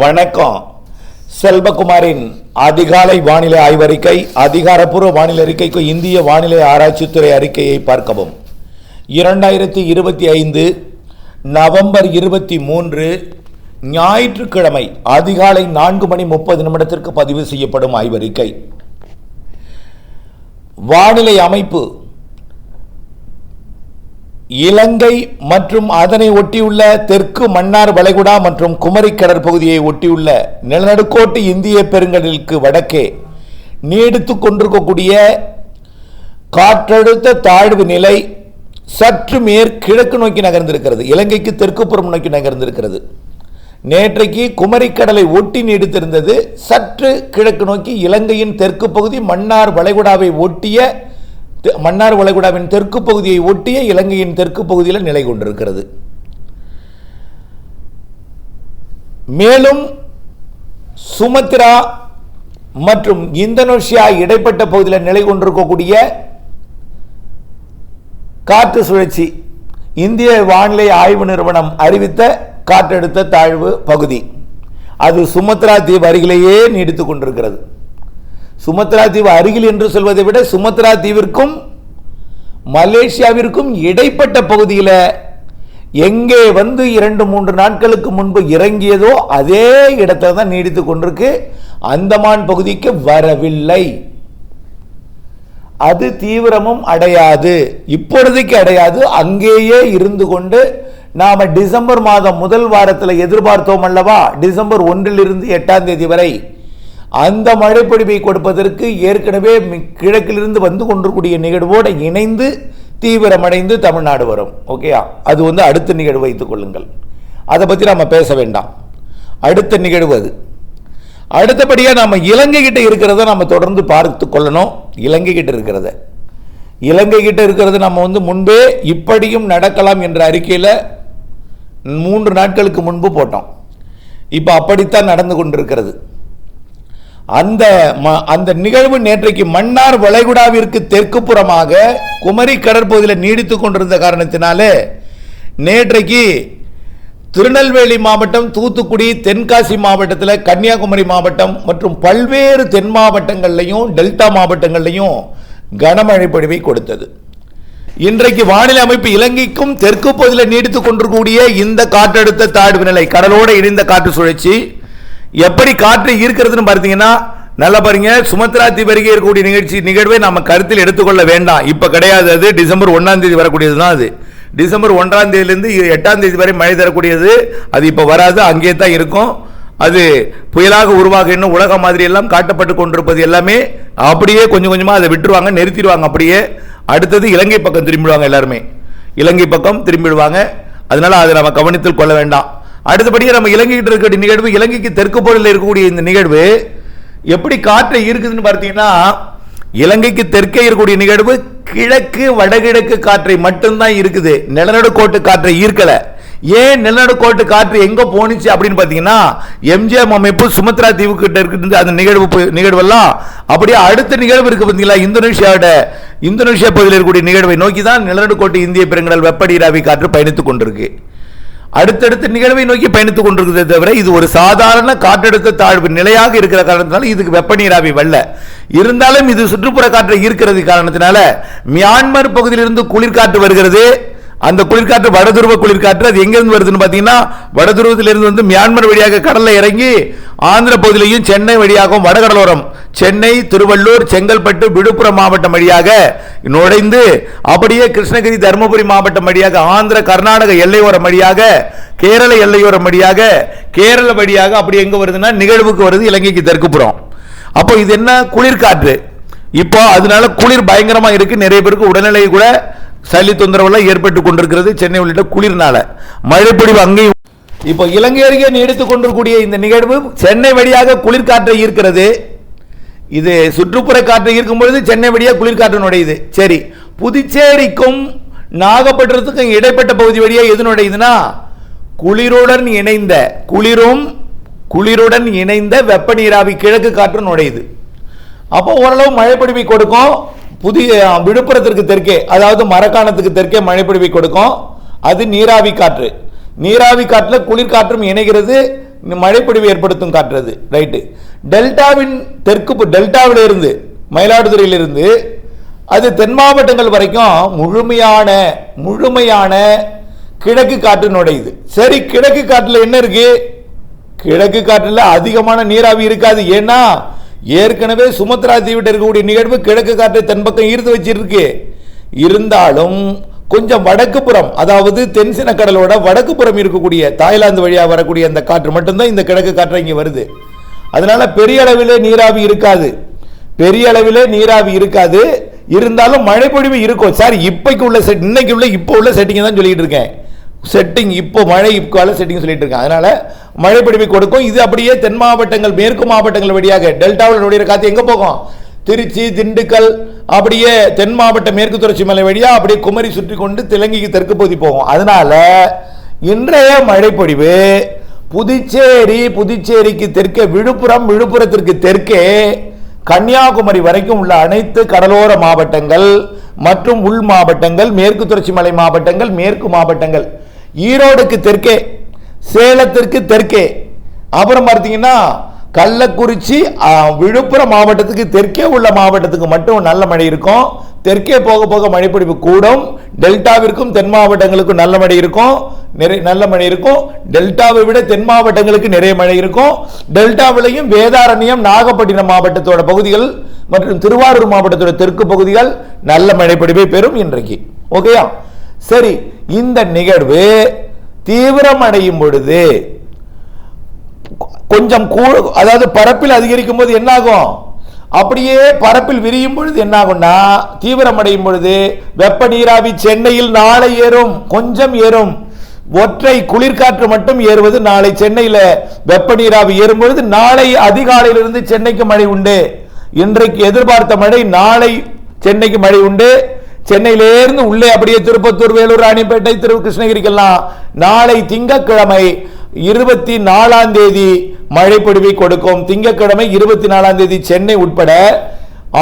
வணக்கம். செல்வகுமாரின் அதிகாலை வானிலை ஆய்வறிக்கை அதிகாரப்பூர்வ வானிலை அறிக்கைக்கு இந்திய வானிலை ஆராய்ச்சித்துறை அறிக்கையை பார்க்கவும். இரண்டாயிரத்தி இருபத்தி ஐந்து நவம்பர் இருபத்தி மூன்று ஞாயிற்றுக்கிழமை அதிகாலை நான்கு மணி முப்பது நிமிடத்திற்கு பதிவு செய்யப்படும் ஆய்வறிக்கை. வானிலை அமைப்பு இலங்கை மற்றும் அதனை ஒட்டியுள்ள தெற்கு மன்னார் வளைகுடா மற்றும் குமரி கடற்பகுதியை ஒட்டியுள்ள நிலநடுக்கோட்டு இந்திய பெருங்கடலுக்கு வடக்கே நீடித்து கொண்டிருக்கக்கூடிய காற்றழுத்த தாழ்வு நிலை சற்று மேற்கிழக்கு நோக்கி நகர்ந்திருக்கிறது. இலங்கைக்கு தெற்குப்புறம் நோக்கி நகர்ந்திருக்கிறது. நேற்றைக்கு குமரிக்கடலை ஒட்டி நீடித்திருந்தது. சற்று கிழக்கு நோக்கி இலங்கையின் தெற்கு பகுதி மன்னார் வளைகுடாவை ஒட்டிய மன்னார் வளைகுடாவின் தெற்கு பகுதியை ஒட்டிய இலங்கையின் தெற்கு பகுதியில் நிலை கொண்டிருக்கிறது. மேலும் சுமத்ரா மற்றும் இந்தோனேஷியா இடைப்பட்ட பகுதியில் நிலை கொண்டிருக்கக்கூடிய காற்று சுழற்சி இந்திய வானிலை ஆய்வு நிறுவனம் அறிவித்த காற்றழுத்த தாழ்வு பகுதி. அது சுமத்ரா தீவு அருகிலேயே நீடித்துக் கொண்டிருக்கிறது. சுமத்ரா தீவு அருகில் என்று சொல்வதை விட சுமத்ரா தீவிற்கும் மலேசியாவிற்கும் இடைப்பட்ட பகுதியில் எங்கே வந்து இரண்டு மூன்று நாட்களுக்கு முன்பு இறங்கியதோ அதே இடத்துல தான் நீடித்து கொண்டிருக்கு. அந்தமான் பகுதிக்கு வரவில்லை. அது தீவிரமும் அடையாது. இப்பொழுதைக்கு அடையாது. அங்கேயே இருந்து கொண்டு நாம் டிசம்பர் மாதம் முதல் வாரத்தில் எதிர்பார்த்தோம் அல்லவா? டிசம்பர் ஒன்றிலிருந்து எட்டாம் தேதி வரை. அந்த மழைப்பொழிவை கொடுப்பதற்கு ஏற்கனவே கிழக்கிலிருந்து வந்து கொண்டிருக்கூடிய நிகழ்வோடு இணைந்து தீவிரமடைந்து தமிழ்நாடு வரும். ஓகேயா அது வந்து அடுத்த நிகழ்வு வைத்துக் கொள்ளுங்கள். அதை பற்றி நம்ம பேச வேண்டாம். அடுத்த நிகழ்வு அது. அடுத்தபடியாக நம்ம இலங்கை கிட்ட இருக்கிறத நம்ம தொடர்ந்து பார்த்து கொள்ளணும். இலங்கை கிட்ட இருக்கிறத. இலங்கை கிட்ட இருக்கிறது நம்ம வந்து முன்பே இப்படியும் நடக்கலாம் என்ற அறிக்கையில் மூன்று நாட்களுக்கு முன்பு போட்டோம். இப்போ அப்படித்தான் நடந்து கொண்டிருக்கிறது. அந்த ம- அந்த நிகழ்வு நேற்றைக்கு மன்னார் வளைகுடாவிற்கு தெற்கு புறமாக குமரி கடற்பகுதியில் நீடித்து கொண்டிருந்த காரணத்தினாலே நேற்றைக்கு திருநெல்வேலி மாவட்டம் தூத்துக்குடி தென்காசி மாவட்டத்தில் கன்னியாகுமரி மாவட்டம் மற்றும் பல்வேறு தென் மாவட்டங்கள்லையும் டெல்டா மாவட்டங்கள்லையும் கனமழை பொழிவை கொடுத்தது. இன்றைக்கு வானிலை அமைப்பு இலங்கைக்கும் தெற்கு பகுதியில் நீடித்துக் கொண்டிருக்கக்கூடிய இந்த காற்றழுத்த தாழ்வு நிலை கடலோடு இணைந்த காற்று சுழற்சி எப்படி காற்று ஈர்க்கிறதுன்னு பார்த்தீங்கன்னா நல்லா பாருங்க சுமத்ரா திபருகே இருக்கக்கூடிய நிகழ்ச்சி நிகழ்வை நம்ம கருத்தில் எடுத்துக்கொள்ள வேண்டாம். இப்போ கிடையாது அது. டிசம்பர் ஒன்றாம் தேதி வரக்கூடியது தான் அது. டிசம்பர் ஒன்றாம் தேதியிலேருந்து எட்டாம் தேதி வரை மழை தரக்கூடியது. அது இப்போ வராது அங்கே தான் இருக்கும். அது புயலாக உருவாக இன்னும் உலக மாதிரி எல்லாம் காட்டப்பட்டு கொண்டிருப்பது எல்லாமே அப்படியே கொஞ்சம் கொஞ்சமாக அதை விட்டுருவாங்க நிறுத்திடுவாங்க அப்படியே. அடுத்தது இலங்கை பக்கம் திரும்பிடுவாங்க எல்லாருமே. இலங்கை பக்கம் திரும்பிடுவாங்க. அதனால அதை நம்ம கவனித்தில் கொள்ள வேண்டாம். அடுத்தபடியே நம்ம இலங்கைக்கிட்ட இருக்கக்கூடிய நிகழ்வு இலங்கைக்கு தெற்கு பகுதியில் இருக்கக்கூடிய இந்த நிகழ்வு எப்படி காற்றை இருக்குதுன்னு பார்த்தீங்கன்னா இலங்கைக்கு தெற்கே இருக்கக்கூடிய நிகழ்வு கிழக்கு வடகிழக்கு காற்றை மட்டும்தான் இருக்குது. நிலநடுக்கோட்டு காற்றை ஈர்க்கலை. ஏன் நிலநடுக்கோட்டு காற்று எங்க போணுச்சு அப்படின்னு பார்த்தீங்கன்னா எம்ஜிஎம் அமைப்பு சுமத்ரா தீவு கிட்ட இருக்குது அந்த நிகழ்வு நிகழ்வெல்லாம். அப்படியே அடுத்த நிகழ்வு இருக்கு பார்த்தீங்களா இந்தோனேஷியாவோட இந்தோனேஷியா பகுதியில் இருக்கக்கூடிய நிகழ்வை நோக்கி தான் நிலநடுக்கோட்டு இந்திய பெருங்கடல் வெப்பநீராவி காற்று பயணித்துக் கொண்டிருக்கு. அடுத்தடுத்த நிகழ்வை நோக்கி பயணித்துக் கொண்டிருக்கிறதே தவிர இது ஒரு சாதாரண காற்றழுத்த தாழ்வு நிலையாக இருக்கிற காரணத்தினால இதுக்கு வெப்ப நீராவி வரல. இருந்தாலும் இது சுற்றுப்புற காற்றை ஈர்க்கிறது காரணத்தினால மியான்மர் பகுதியிலிருந்து குளிர்காற்று வருகிறது. அந்த குளிர்காற்று வடதுருவ குளிர்காற்று அது எங்கேருந்து வருதுன்னு பார்த்தீங்கன்னா வடதுருவத்திலிருந்து வந்து மியான்மர் வழியாக கடலில் இறங்கி ஆந்திர பகுதியிலையும் சென்னை வழியாகவும் வடகடலோரம் சென்னை திருவள்ளூர் செங்கல்பட்டு விழுப்புரம் மாவட்டம் வழியாக நுழைந்து அப்படியே கிருஷ்ணகிரி தருமபுரி மாவட்டம் வழியாக ஆந்திர கர்நாடக எல்லையோரம் வழியாக கேரள எல்லையோரம் வழியாக கேரள வழியாக அப்படி எங்கே வருதுன்னா நிகழ்வுக்கு வருது இலங்கைக்கு தெற்குப்புறம் அப்போ இது என்ன? குளிர்காற்று. இப்போ அதனால குளிர் பயங்கரமாக இருக்குது நிறைய பேருக்கு உடல்நிலை கூட சளி தொந்தரவெல்லாம் ஏற்பட்டு கொண்டிருக்கிறது. சென்னை உள்ளிட்ட குளிர்னால மழைப்பொழிவு அங்கேயும். இப்போ இலங்கை அருகே நீடித்து கொண்டிருக்கூடிய இந்த நிகழ்வு சென்னை வழியாக குளிர்காற்றை ஈர்க்கிறது. இது சுற்றுப்புற காற்றை ஈர்க்கும் பொழுது சென்னை வழியாக குளிர்காற்று நுழையுது. சரி புதுச்சேரிக்கும் நாகப்பட்டினத்துக்கும் இடைப்பட்ட பகுதி வழியாக எது நுழையுதுன்னா குளிருடன் இணைந்த குளிரும் குளிருடன் இணைந்த வெப்ப நீராவி கிழக்கு காற்று நுழையுது. அப்போ ஓரளவு மழைப்பொழிவை கொடுக்கும். புதிய விழுப்புரத்திற்கு தெற்கே அதாவது மரக்காணத்துக்கு தெற்கே மழைப்பொழிவை கொடுக்கும். அது நீராவி காற்று. நீராவி காற்றில் குளிர்காற்றும் இணைகிறது மழைப்பொழிவு ஏற்படுத்தும் காற்றது ரைட்டு டெல்டாவின் தெற்கு டெல்டாவிலிருந்து மயிலாடுதுறையிலிருந்து அது தென் மாவட்டங்கள் வரைக்கும் முழுமையான முழுமையான கிழக்கு காற்று நுழையுது. சரி கிழக்கு காற்றில் என்ன இருக்கு? கிழக்கு காற்றில் அதிகமான நீராவி இருக்காது. ஏன்னா ஏற்கனவே சுமத்ரா தீவிட்ட இருக்கக்கூடிய நிகழ்வு கிழக்கு காற்றை தென்பக்கம் ஈர்த்து வச்சிருக்கு. இருந்தாலும் கொஞ்சம் வடக்கு புறம் அதாவது தென்சின கடலோட வடக்கு புறம் இருக்கக்கூடிய தாய்லாந்து வழியாக வரக்கூடிய அந்த காற்று மட்டும்தான் இந்த கிழக்கு காற்று இங்கே வருது. அதனால பெரிய அளவிலே நீராவி இருக்காது. பெரிய அளவிலே நீராவி இருக்காது. இருந்தாலும் மழைப்பொழிவு இருக்கும். சார் இப்பைக்கு உள்ள செட் இன்னைக்கு உள்ள இப்போ உள்ள செட்டிங் தான் சொல்லிட்டு இருக்கேன். செட்டிங் இப்போ மழை கால செட்டிங் சொல்லிட்டு இருக்காங்க. அதனால மழை பொழிவை கொடுக்கும். இது அப்படியே தென் மாவட்டங்கள் மேற்கு மாவட்டங்கள் வழியாக டெல்டாவில் நுழையிற காற்று எங்கே போகும்? திருச்சி திண்டுக்கல் அப்படியே தென் மாவட்ட மேற்கு தொடர்ச்சி மலை வழியாக அப்படியே குமரி சுற்றி கொண்டு தெலுங்குக்கு தெற்கு பகுதி போகும். அதனால இன்றைய மழைப்பொழிவு புதுச்சேரி புதுச்சேரிக்கு தெற்கே விழுப்புரம் விழுப்புரத்திற்கு தெற்கே கன்னியாகுமரி வரைக்கும் உள்ள அனைத்து கடலோர மாவட்டங்கள் மற்றும் உள் மாவட்டங்கள் மேற்கு தொடர்ச்சி மலை மாவட்டங்கள் மேற்கு மாவட்டங்கள் ஈரோடுக்கு தெற்கே சேலத்திற்கு தெற்கே. அப்புறம் பார்த்தீங்கன்னா கள்ளக்குறிச்சி விழுப்புரம் மாவட்டத்துக்கு தெற்கே உள்ள மாவட்டத்துக்கு மட்டும் நல்ல மழை இருக்கும். தெற்கே போக போக மழைப்பிடிப்பு கூடும். டெல்டாவிற்கும் தென் மாவட்டங்களுக்கும் நல்ல மழை இருக்கும். நிறைய நல்ல மழை இருக்கும். டெல்டாவை விட தென் மாவட்டங்களுக்கு நிறைய மழை இருக்கும். டெல்டாவிலையும் வேதாரண்யம் நாகப்பட்டினம் மாவட்டத்தோட பகுதிகள் மற்றும் திருவாரூர் மாவட்டத்தோட தெற்கு பகுதிகள் நல்ல மழைப்பிடிப்பை பெறும் இன்றைக்கு. ஓகேயா? சரி இந்த நிகழ்வு தீவிரமடையும் பொழுது கொஞ்சம் கூ அதாவது பரப்பில் அதிகரிக்கும் போது என்னாகும்? அப்படியே பரப்பில் விரியும் பொழுது என்னாகும்னா தீவிரமடையும் பொழுது வெப்ப நீராவி சென்னையில் நாளை ஏறும் கொஞ்சம் ஏறும். ஒற்றை குளிர்காற்று மட்டும் ஏறுவது நாளை சென்னையில் வெப்ப நீராவி ஏறும் பொழுது நாளை அதிகாலையிலிருந்து சென்னைக்கு மழை உண்டு. இன்றைக்கு எதிர்பார்த்த மழை நாளை சென்னைக்கு மழை உண்டு. சென்னையிலேருந்து உள்ளே அப்படியே திருப்பத்தூர் வேலூர் ராணிப்பேட்டை திரு கிருஷ்ணகிரிக்கெல்லாம் நாளை திங்கக்கிழமை இருபத்தி நாலாம் தேதி மழை பொழிவை கொடுக்கும். திங்கட்கிழமை இருபத்தி நாலாம் தேதி சென்னை உட்பட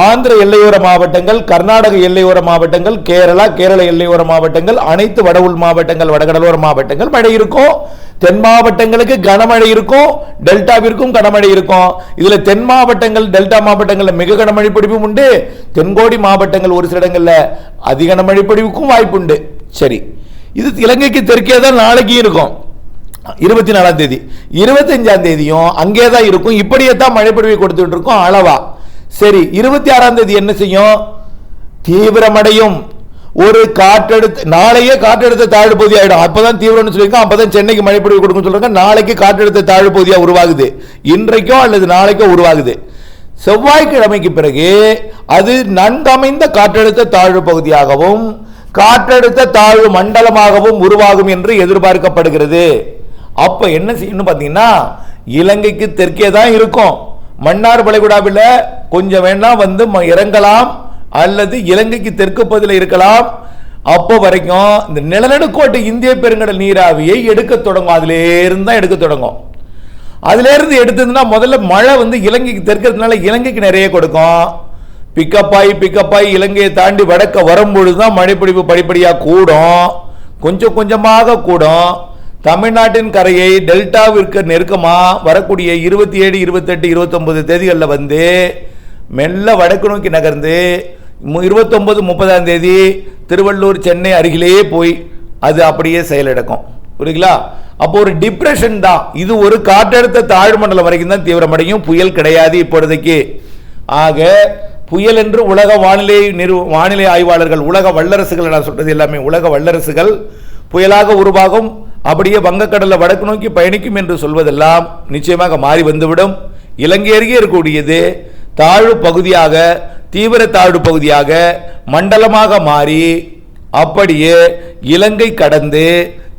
ஆந்திர எல்லையோர மாவட்டங்கள் கர்நாடக எல்லையோர மாவட்டங்கள் கேரளா கேரள எல்லையோர மாவட்டங்கள் அனைத்து வட உள் மாவட்டங்கள் வடகடலோர மாவட்டங்கள் மழை இருக்கும். தென் மாவட்டங்களுக்கு கனமழை இருக்கும். டெல்டாவிற்கும் கனமழை இருக்கும். இதுல தென் மாவட்டங்கள் டெல்டா மாவட்டங்களில் மிக கனமழை பிடிப்பும் உண்டு. தென்கோடி மாவட்டங்கள் ஒரு சில இடங்களில் அதிக கனமழை பொழிவுக்கும் வாய்ப்பு உண்டு சரி. இது இலங்கைக்கு தெற்கே தான் நாளைக்கு இருக்கும். இருபத்தி நாலாம் தேதி. இருபத்தஞ்சாம் தேதியும் அங்கே தான் இருக்கும். இப்படியே தான் மழை பொழிவை கொடுத்துட்டு இருக்கோம். அளவா. சரி இருபத்தி ஆறாம் தேதி என்ன செய்யும்? தீவிரமடையும். ஒரு காற்றெடுத்து நாளையே காற்றெடுத்த தாழ்வு பகுதி ஆகிடும் அப்பதான் தீவிரம்னு சொல்லியிருக்கோம் அப்பதான் சென்னைக்கு மழை பொழிவு கொடுக்கும் சொல்றாங்க. நாளைக்கு காற்றெடுத்த தாழ்வு பகுதியாக உருவாகுது. இன்றைக்கோ அல்லது நாளைக்கோ உருவாகுது. செவ்வாய்க்கிழமைக்கு பிறகு அது நன்கமைந்த காற்றழுத்த தாழ்வு பகுதியாகவும் காற்றழுத்த தாழ்வு மண்டலமாகவும் உருவாகும் என்று எதிர்பார்க்கப்படுகிறது. அப்ப என்ன செய்யணும் பார்த்தீங்கன்னா இலங்கைக்கு தெற்கே தான் இருக்கும். மன்னார் வளைகுடாவில் கொஞ்சம் வேணா வந்து ம- இறங்கலாம் அல்லது இலங்கைக்கு தெற்கு பகுதியில் இருக்கலாம். அப்போ வரைக்கும் இந்த நிலநடுக்கோட்டு இந்திய பெருங்கடல் நீராவியை எடுக்க தொடங்கும். அதுலேருந்து தான் எடுக்க தொடங்கும். அதுலேருந்து எடுத்ததுன்னா முதல்ல மழை வந்து இலங்கைக்கு தெற்கிறதுனால இலங்கைக்கு நிறைய கொடுக்கும். பிக்கப் ஆகி பிக்கப் ஆகி இலங்கையை தாண்டி வடக்க வரும்பொழுது தான் மழைப்பிடிப்பு படிப்படியாக கூடும். கொஞ்சம் கொஞ்சமாக கூடும். தமிழ்நாட்டின் கரையை டெல்டாவிற்கு நெருக்கமாக வரக்கூடிய இருபத்தி ஏழு இருபத்தெட்டு இருபத்தொம்பது தேதிகளில் வந்து மெல்ல வடக்கு நோக்கி நகர்ந்து இருபத்தொம்பது முப்பதாம் தேதி திருவள்ளூர் சென்னை அருகிலேயே போய் அது அப்படியே செயலிடக்கும் புரியுங்களா அப்போ ஒரு டிப்ரெஷன் தான். இது ஒரு காற்றழுத்த தாழ்வு மண்டலம் வரைக்கும் தான் தீவிரமடையும். புயல் கிடையாது இப்பொழுதைக்கு. ஆக புயல் என்று உலக வானிலை நிறு வானிலை ஆய்வாளர்கள் உலக வல்லரசுகள் நான் சொல்றது எல்லாமே உலக வல்லரசுகள் புயலாக உருவாகும். அப்படியே வங்கக்கடலை வடக்கு நோக்கி பயணிக்கும் என்று சொல்வதெல்லாம் நிச்சயமாக மாறி வந்துவிடும். இலங்கை அருகே இருக்கக்கூடியது தாழ்வு பகுதியாக தீவிர தாழ்வு பகுதியாக மண்டலமாக மாறி அப்படியே இலங்கை கடந்து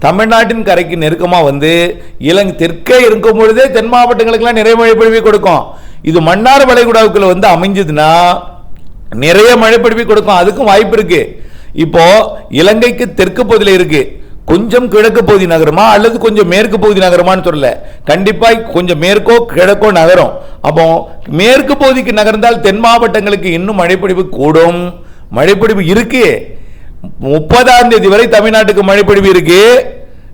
தமிழ்நாட்டின் கரைக்கு நெருக்கமாக வந்து இலங்கை தெற்கே இருக்கும் பொழுதே தென் மாவட்டங்களுக்கெல்லாம் நிறைய மழை பொழிவை கொடுக்கும். இது மன்னார் வளைகுடாவுக்குள்ள வந்து அமைஞ்சதுன்னா நிறைய மழை பொழிவை கொடுக்கும். அதுக்கும் வாய்ப்பு இருக்கு. இப்போ இலங்கைக்கு தெற்கு பகுதியில் இருக்குது கொஞ்சம் கிழக்கு பகுதி நகரமா? அல்லது கொஞ்சம் மேற்கு பகுதி நகரமான்னு சொல்லல. கண்டிப்பாக கொஞ்சம் மேற்கோ கிழக்கோ நகரும். அப்போ மேற்கு பகுதிக்கு நகர்ந்தால் தென் மாவட்டங்களுக்கு இன்னும் மழைப்பொழிவு கூடும். மழைப்பொழிவு இருக்கு. முப்பதாம் தேதி வரை தமிழ்நாட்டுக்கு மழைப்பொழிவு இருக்கு.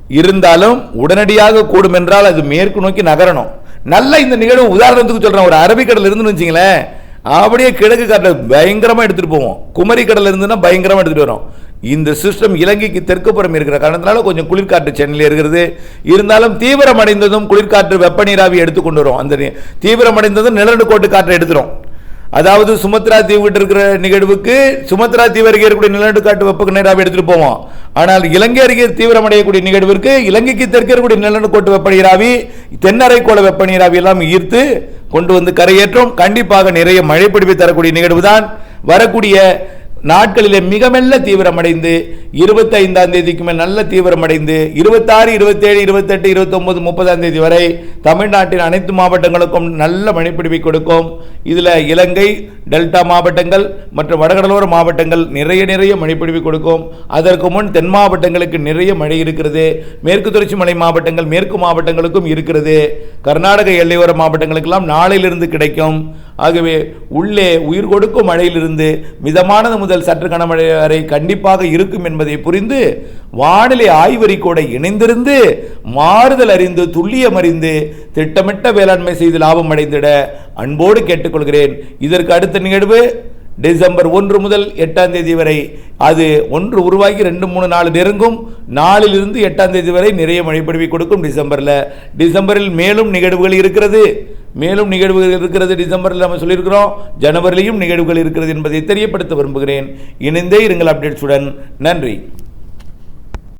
இருந்தாலும் உடனடியாக கூடும் என்றால் அது மேற்கு நோக்கி நகரணும். நல்ல இந்த நிகழ்வு உதாரணத்துக்கு சொல்றேன். ஒரு அரபிக்கடல் இருந்துன்னு வச்சிங்களேன். அப்படியே கிழக்கு காட்டில் பயங்கரமாக எடுத்துகிட்டு போவோம். குமரி கடல் இருந்துன்னா பயங்கரமாக எடுத்துகிட்டு வரும். இந்த சிஸ்டம் இலங்கைக்கு தெற்கு புறம் இருக்கிற காரணத்தினால கொஞ்சம் குளிர்காற்று சென்னையில் இருக்கிறது இருந்தாலும் தீவிரமடைந்ததும் குளிர்காற்று வெப்பநீராவி எடுத்துக்கொண்டு வரும். அந்த தீவிரமடைந்ததும் நிலநடுக்கோட்டு காற்றை எடுத்துரும். அதாவது சுமத்ரா தீவுகிட்ட இருக்கிற நிகழ்வுக்கு சுமத்ரா தீவு அருகே இருக்கக்கூடிய நிலநடுக்காட்டு வெப்ப நீராவி எடுத்துகிட்டு போவோம். ஆனால் இலங்கை அருகே தீவிரமடையக்கூடிய நிகழ்விற்கு இலங்கைக்கு தெற்கே இருக்கக்கூடிய நிலநடுக்கோட்டு வெப்ப நீராவி தென்னரைக்கோள வெப்ப நீராவி எல்லாம் ஈர்த்து கொண்டு வந்து கரையேற்றும். கண்டிப்பாக நிறைய மழை பிடிப்பை தரக்கூடிய நிகழ்வுதான். வரக்கூடிய நாட்களிலே மிக மெல்ல தீவிரமடைந்து இருபத்தைந்தாம் தேதிக்கு மேல் நல்ல தீவிரமடைந்து இருபத்தாறு இருபத்தேழு இருபத்தெட்டு இருபத்தொம்பது முப்பதாம் தேதி வரை தமிழ்நாட்டின் அனைத்து மாவட்டங்களுக்கும் நல்ல மழைப்பிடிப்பை கொடுக்கும். இதில் இலங்கை டெல்டா மாவட்டங்கள் மற்றும் வடகடலோர மாவட்டங்கள் நிறைய நிறைய மழைப்பிடிப்பை கொடுக்கும். அதற்கு முன் தென் மாவட்டங்களுக்கு நிறைய மழை இருக்கிறது. மேற்கு தொடர்ச்சி மலை மாவட்டங்கள் மேற்கு மாவட்டங்களுக்கும் இருக்கிறது. கர்நாடக எல்லையோர மாவட்டங்களுக்கெல்லாம் நாளையிலிருந்து கிடைக்கும். ஆகவே உள்ளே உயிர் கொடுக்கும் மழையிலிருந்து மிதமானது முதல் சற்று கனமழை வரை கண்டிப்பாக இருக்கும் என்பதை புரிந்து வானிலை ஆய்வறிக்கோட இணைந்திருந்து மாறுதல் அறிந்து துல்லியம் அறிந்து திட்டமிட்ட வேளாண்மை செய்து லாபம் அடைந்திட அன்போடு கேட்டுக்கொள்கிறேன். இதற்கு அடுத்த நிகழ்வு டிசம்பர் ஒன்று முதல் எட்டாம் தேதி வரை அது ஒன்று உருவாகி ரெண்டு மூணு நாலு நெருங்கும். நாலிலிருந்து எட்டாம் தேதி வரை நிறைய மழைப்பொழிவை கொடுக்கும் டிசம்பரில். டிசம்பரில் மேலும் நிகழ்வுகள் இருக்கிறது. மேலும் நிகழ்வுகள் இருக்கிறது டிசம்பரில் நம்ம சொல்லியிருக்கிறோம். ஜனவரிலையும் நிகழ்வுகள் இருக்கிறது என்பதை தெரியப்படுத்த விரும்புகிறேன். இணைந்தே இருங்கள் அப்டேட்ஸுடன் நன்றி.